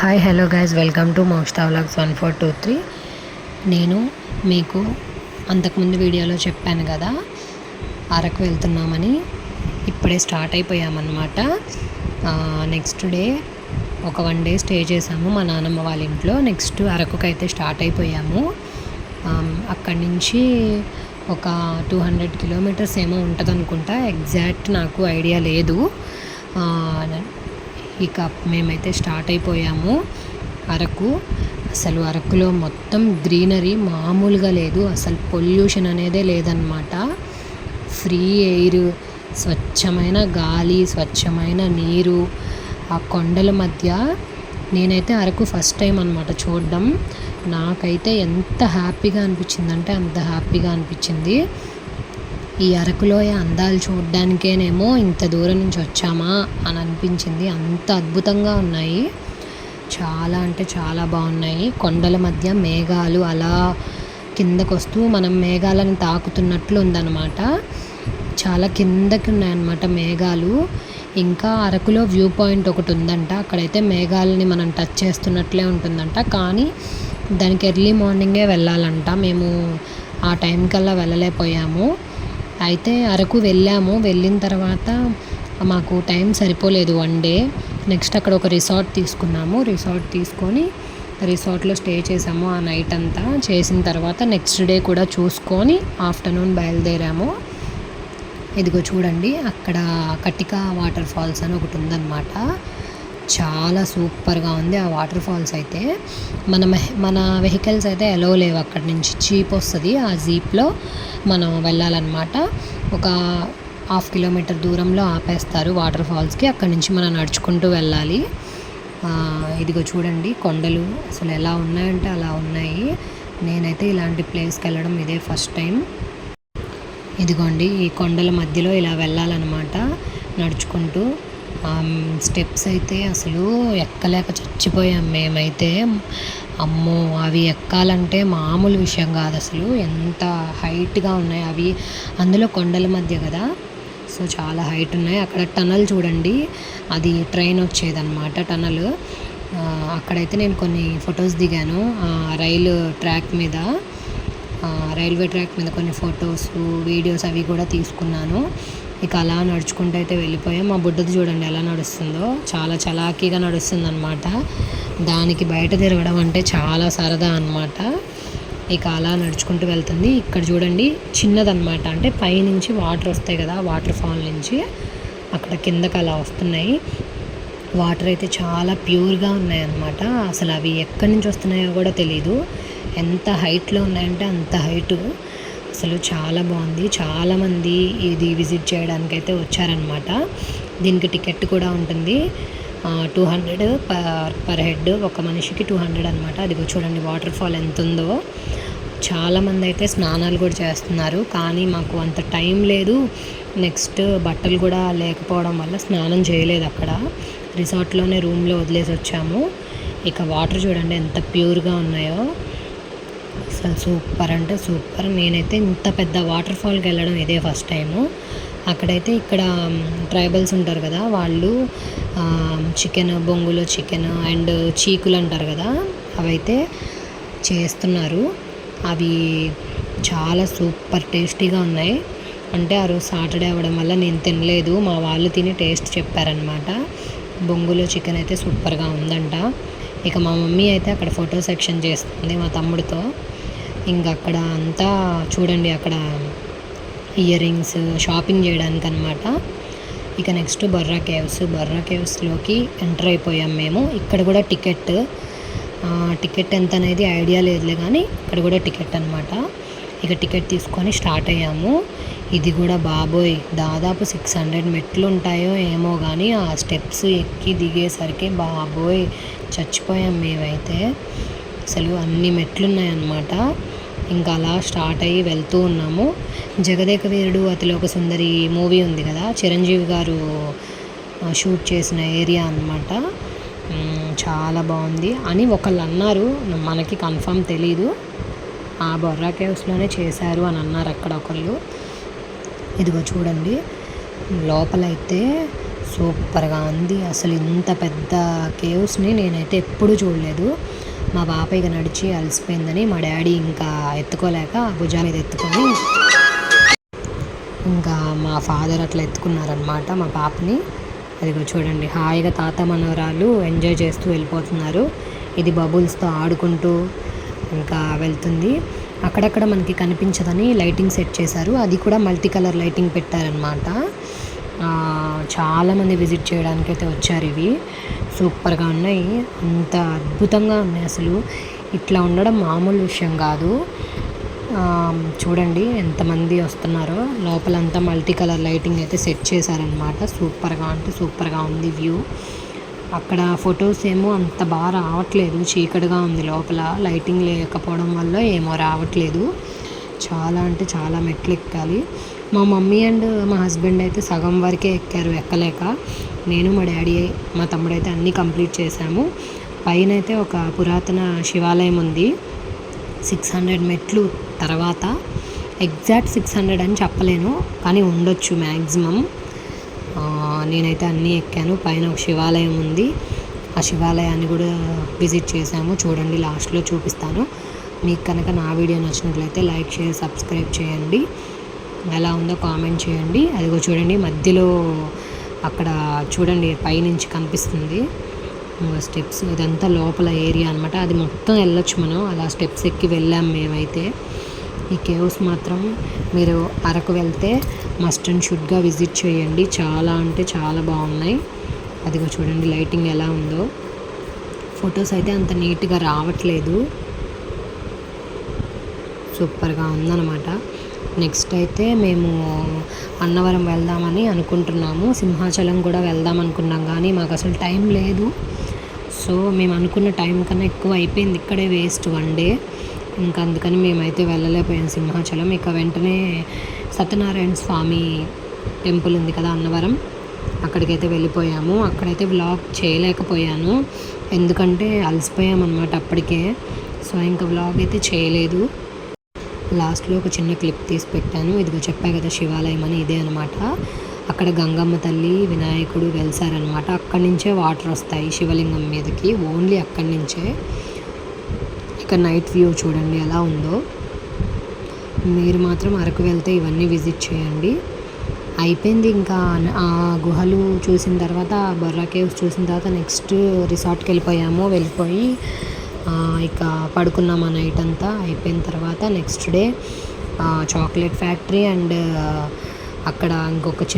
Hi hello guys welcome to Mokshata vlogs one four two three నేను మీకు అంతకుముందు వీడియోలో చెప్పాను కదా అరకు వెళ్తున్నామని. ఇప్పుడే స్టార్ట్ అయిపోయామన్నమాట. నెక్స్ట్ డే ఒక వన్ డే స్టే చేసాము మా నాన్నమ్మ వాళ్ళ ఇంట్లో. నెక్స్ట్ అరకుకి అయితే స్టార్ట్ అయిపోయాము అక్కడి నుంచి ఒక టూ హండ్రెడ్ కిలోమీటర్స్ ఏమో ఉంటుంది అనుకుంటా ఎగ్జాక్ట్ నాకు ఐడియా లేదు. ఇక మేమైతే స్టార్ట్ అయిపోయాము. అరకు అసలు అరకులో మొత్తం గ్రీనరీ మామూలుగా లేదు. అసలు పొల్యూషన్ అనేదే లేదన్నమాట. ఫ్రీ ఎయిర్ స్వచ్ఛమైన గాలి స్వచ్ఛమైన నీరు ఆ కొండల మధ్య నేనైతే అరకు ఫస్ట్ టైం అనమాట చూడడం. నాకైతే ఎంత హ్యాపీగా అనిపించిందంటే అంత హ్యాపీగా అనిపించింది. ఈ అరకులోయ అందాలు చూడడానికేనేమో ఇంత దూరం నుంచి వచ్చామా అని అనిపించింది. అంత అద్భుతంగా ఉన్నాయి. చాలా అంటే చాలా బాగున్నాయి. కొండల మధ్య మేఘాలు అలా కిందకు వస్తూ మనం మేఘాలను తాకుతున్నట్లు ఉందన్నమాట. చాలా కిందకి ఉన్నాయన్నమాట మేఘాలు. ఇంకా అరకులో వ్యూ పాయింట్ ఒకటి ఉందంట. అక్కడైతే మేఘాలని మనం టచ్ చేస్తున్నట్లే ఉంటుందంట. కానీ దానికి ఎర్లీ మార్నింగే వెళ్ళాలంట. మేము ఆ టైం కల్లా వెళ్ళలేకపోయాము. అయితే అరకు వెళ్ళాము. వెళ్ళిన తర్వాత మాకు టైం సరిపోలేదు వన్ డే. నెక్స్ట్ అక్కడ ఒక రిసార్ట్ తీసుకున్నాము. రిసార్ట్ తీసుకొని రిసార్ట్లో స్టే చేసాము ఆ నైట్ అంతా. చేసిన తర్వాత నెక్స్ట్ డే కూడా చూసుకొని ఆఫ్టర్నూన్ బయలుదేరాము. ఇదిగో చూడండి అక్కడ కటిక వాటర్ ఫాల్స్ అని ఒకటి ఉందన్నమాట. చాలా సూపర్గా ఉంది ఆ వాటర్ ఫాల్స్ అయితే. మన మన వెహికల్స్ అయితే ఎలో లేవు అక్కడి నుంచి. చీప్ వస్తుంది ఆ జీప్లో. మనం వెళ్ళాలన్నమాట. ఒక హాఫ్ కిలోమీటర్ దూరంలో ఆపేస్తారు వాటర్ ఫాల్స్కి. అక్కడి నుంచి మనం నడుచుకుంటూ వెళ్ళాలి. ఇదిగో చూడండి కొండలు అసలు ఎలా ఉన్నాయంటే అలా ఉన్నాయి. నేనైతే ఇలాంటి ప్లేస్కి వెళ్ళడం ఇదే ఫస్ట్ టైం. ఇదిగోండి ఈ కొండల మధ్యలో ఇలా వెళ్ళాలన్నమాట. నడుచుకుంటూ స్టెప్స్ అయితే అసలు ఎక్కలేక చచ్చిపోయాం మేమైతే. అమ్మో అవి ఎక్కాలంటే మామూలు విషయం కాదు అసలు. ఎంత హైట్గా ఉన్నాయి అవి. అందులో కొండల మధ్య కదా. సో చాలా హైట్ ఉన్నాయి. అక్కడ టనల్ చూడండి. అది ట్రైన్ వచ్చేదన్నమాట టనల్. అక్కడైతే నేను కొన్ని ఫొటోస్ దిగాను. రైలు ట్రాక్ మీద. రైల్వే ట్రాక్ మీద కొన్ని ఫొటోస్ వీడియోస్ అవి కూడా తీసుకున్నాను. ఇక అలా నడుచుకుంటూ అయితే వెళ్ళిపోయాం. మా బుడ్డది చూడండి ఎలా నడుస్తుందో. చాలా చలాకీగా నడుస్తుంది అనమాట దానికి బయట తిరగడం అంటే చాలా సరదా అనమాట ఇక అలా నడుచుకుంటూ వెళ్తుంది. ఇక్కడ చూడండి చిన్నదనమాట అంటే పైనుంచి వాటర్ వస్తాయి కదా వాటర్ ఫాల్ నుంచి అక్కడ కిందకి అలా వస్తున్నాయి. వాటర్ అయితే చాలా ప్యూర్గా ఉన్నాయన్నమాట. అసలు అవి ఎక్కడి నుంచి వస్తున్నాయో కూడా తెలీదు. ఎంత హైట్లో ఉన్నాయంటే అంత హైటు. అసలు చాలా బాగుంది. చాలామంది ఇది విజిట్ చేయడానికి అయితే వచ్చారనమాట దీనికి టికెట్ కూడా ఉంటుంది. Two hundred per per head ఒక మనిషికి టూ హండ్రెడ్ అనమాట అదిగో చూడండి వాటర్ ఫాల్ ఎంత ఉందో. చాలామంది అయితే స్నానాలు కూడా చేస్తున్నారు. కానీ మాకు అంత టైం లేదు. నెక్స్ట్ బట్టలు కూడా లేకపోవడం వల్ల స్నానం చేయలేదు అక్కడ. రిసార్ట్లోనే రూమ్లో వదిలేసి వచ్చాము. ఇక వాటర్ చూడండి ఎంత ప్యూర్గా ఉన్నాయో. అసలు సూపర్ అంటే సూపర్. నేనైతే ఇంత పెద్ద వాటర్ ఫాల్కి వెళ్ళడం ఇదే ఫస్ట్ టైము. అక్కడైతే ఇక్కడ ట్రైబల్స్ ఉంటారు కదా వాళ్ళు చికెన్ బొంగులో చికెన్ అండ్ చీకులు అంటారు కదా అవైతే చేస్తున్నారు. అవి చాలా సూపర్ టేస్టీగా ఉన్నాయి. అంటే ఆ రోజు సాటర్డే అవ్వడం వల్ల నేను తినలేదు. మా వాళ్ళు తిని టేస్ట్ చెప్పారనమాట బొంగులో చికెన్ అయితే సూపర్గా ఉందంట. ఇక మా మమ్మీ అయితే అక్కడ ఫోటో సెక్షన్ చేస్తుంది మా తమ్ముడితో. ఇంకా అక్కడ అంతా చూడండి అక్కడ ఇయర్ రింగ్స్ షాపింగ్ చేయడానికి అనమాట ఇక నెక్స్ట్ బొర్రా కేవ్స్ బొర్రా కేవ్స్లోకి ఎంటర్ అయిపోయాం మేము. ఇక్కడ కూడా టికెట్ టికెట్ ఎంత అనేది ఐడియా లేదులే కానీ ఇక్కడ కూడా టికెట్ అనమాట ఇక టికెట్ తీసుకొని స్టార్ట్ అయ్యాము. ఇది కూడా బాబోయ్ దాదాపు సిక్స్ హండ్రెడ్ మెట్లు ఉంటాయో ఏమో కానీ ఆ స్టెప్స్ ఎక్కి దిగేసరికి బాబోయ్ చచ్చిపోయాం మేమైతే. అసలు అన్ని మెట్లు ఉన్నాయన్నమాట ఇంకా అలా స్టార్ట్ అయ్యి వెళ్తూ ఉన్నాము. జగదేక వీరుడు అతిలోక సుందరి మూవీ ఉంది కదా చిరంజీవి గారు షూట్ చేసిన ఏరియా అనమాట చాలా బాగుంది. అని ఒకళ్ళు అన్నారు మనకి కన్ఫర్మ్ తెలీదు. ఆ బొర్రా కేవ్స్లోనే చేశారు అని అన్నారు అక్కడ ఒకళ్ళు. ఇదిగో చూడండి లోపలైతే సూపర్గా ఉంది. అసలు ఇంత పెద్ద కేవ్స్ని నేనైతే ఎప్పుడూ చూడలేదు. మా పాప నడిచి అలసిపోయిందని మా డాడీ ఇంకా ఎత్తుకోలేక భుజాల మీద ఎత్తుకొని ఇంకా మా ఫాదర్ అట్లా ఎత్తుకున్నారనమాట మా పాపని. అదిగో చూడండి హాయిగా తాత మనవరాలు ఎంజాయ్ చేస్తూ వెళ్ళిపోతున్నారు. ఇది బబుల్స్తో ఆడుకుంటూ ఇంకా వెళ్తుంది. అక్కడక్కడ మనకి కనిపించదని లైటింగ్ సెట్ చేశారు. అది కూడా మల్టీ కలర్ లైటింగ్ పెట్టారనమాట చాలామంది విజిట్ చేయడానికి అయితే వచ్చారు ఇవి. సూపర్గా ఉన్నాయి. అంత అద్భుతంగా ఉన్నాయి అసలు. ఇట్లా ఉండడం మామూలు విషయం కాదు. చూడండి ఎంతమంది వస్తున్నారో. లోపలంతా మల్టీ కలర్ లైటింగ్ అయితే సెట్ చేశారనమాట సూపర్గా అంటే సూపర్గా ఉంది వ్యూ. అక్కడ ఫొటోస్ ఏమో అంత బాగా రావట్లేదు. చీకటిగా ఉంది లోపల. లైటింగ్ లేకపోవడం వల్ల ఏమో రావట్లేదు. చాలా అంటే చాలా మెట్లు ఎక్కాలి. మా మమ్మీ అండ్ మా హస్బెండ్ అయితే సగం వరకే ఎక్కారు ఎక్కలేక. నేను మా డాడీ మా తమ్ముడు అయితే అన్నీ కంప్లీట్ చేశాము. పైన అయితే ఒక పురాతన శివాలయం ఉంది. సిక్స్ హండ్రెడ్ మెట్లు తర్వాత. ఎగ్జాక్ట్ సిక్స్ హండ్రెడ్ అని చెప్పలేను కానీ ఉండొచ్చు మ్యాక్సిమం నేనైతే అన్నీ ఎక్కాను. పైన ఒక శివాలయం ఉంది. ఆ శివాలయాన్ని కూడా విజిట్ చేశాము. చూడండి లాస్ట్లో చూపిస్తాను. మీకు కనుక నా వీడియో నచ్చినట్లయితే లైక్ షేర్ సబ్స్క్రైబ్ చేయండి. ఎలా ఉందో కామెంట్ చేయండి. అదిగో చూడండి మధ్యలో అక్కడ చూడండి పైనుంచి కనిపిస్తుంది. స్టెప్స్. ఇదంతా లోపల ఏరియా అనమాట అది మొత్తం వెళ్ళొచ్చు మనం. అలా స్టెప్స్ ఎక్కి వెళ్ళాం మేమైతే. ఈ కేవ్స్ మాత్రం మీరు అరకు వెళ్తే మస్ట్ అండ్ షుడ్గా విజిట్ చేయండి. చాలా అంటే చాలా బాగున్నాయి. అదిగో చూడండి లైటింగ్ ఎలా ఉందో. ఫొటోస్ అయితే అంత నీట్గా రావట్లేదు. సూపర్గా ఉందన్నమాట. నెక్స్ట్ అయితే మేము అన్నవరం వెళ్దామని అనుకుంటున్నాము. సింహాచలం కూడా వెళ్దాం అనుకున్నాం కానీ మాకు అసలు టైం లేదు. సో మేము అనుకున్న టైం కన్నా ఎక్కువ అయిపోయింది. ఇక్కడే వేస్ట్ వన్ డే ఇంకా అందుకని మేమైతే వెళ్ళలేకపోయాం సింహాచలం. ఇక వెంటనే సత్యనారాయణ స్వామి టెంపుల్ ఉంది కదా అన్నవరం. అక్కడికైతే వెళ్ళిపోయాము. అక్కడైతే వ్లాగ్ చేయలేకపోయాను. ఎందుకంటే అలసిపోయామన్నమాట అప్పటికే. సో ఇంకా వ్లాగ్ అయితే చేయలేదు. లాస్ట్లో ఒక చిన్న క్లిప్ తీసి పెట్టాను. ఇదిగో చెప్పా కదా శివాలయం అని ఇదే అనమాట అక్కడ గంగమ్మ తల్లి వినాయకుడు వెలిసారనమాట అక్కడి నుంచే వాటర్ వస్తాయి శివలింగం మీదకి. ఓన్లీ అక్కడి నుంచే. ఇక నైట్ వ్యూ చూడండి ఎలా ఉందో. మీరు మాత్రం అరకు వెళ్తే ఇవన్నీ విజిట్ చేయండి. అయిపోయింది ఇంకా ఆ గుహలు చూసిన తర్వాత బొర్రా కేవ్స్ చూసిన తర్వాత నెక్స్ట్ రిసార్ట్కి వెళ్ళిపోయాము. వెళ్ళిపోయి ఇక పడుకున్నాం ఆ నైట్ అంతా. అయిపోయిన తర్వాత next day chocolate factory and అక్కడ ఇంకొక చిన్న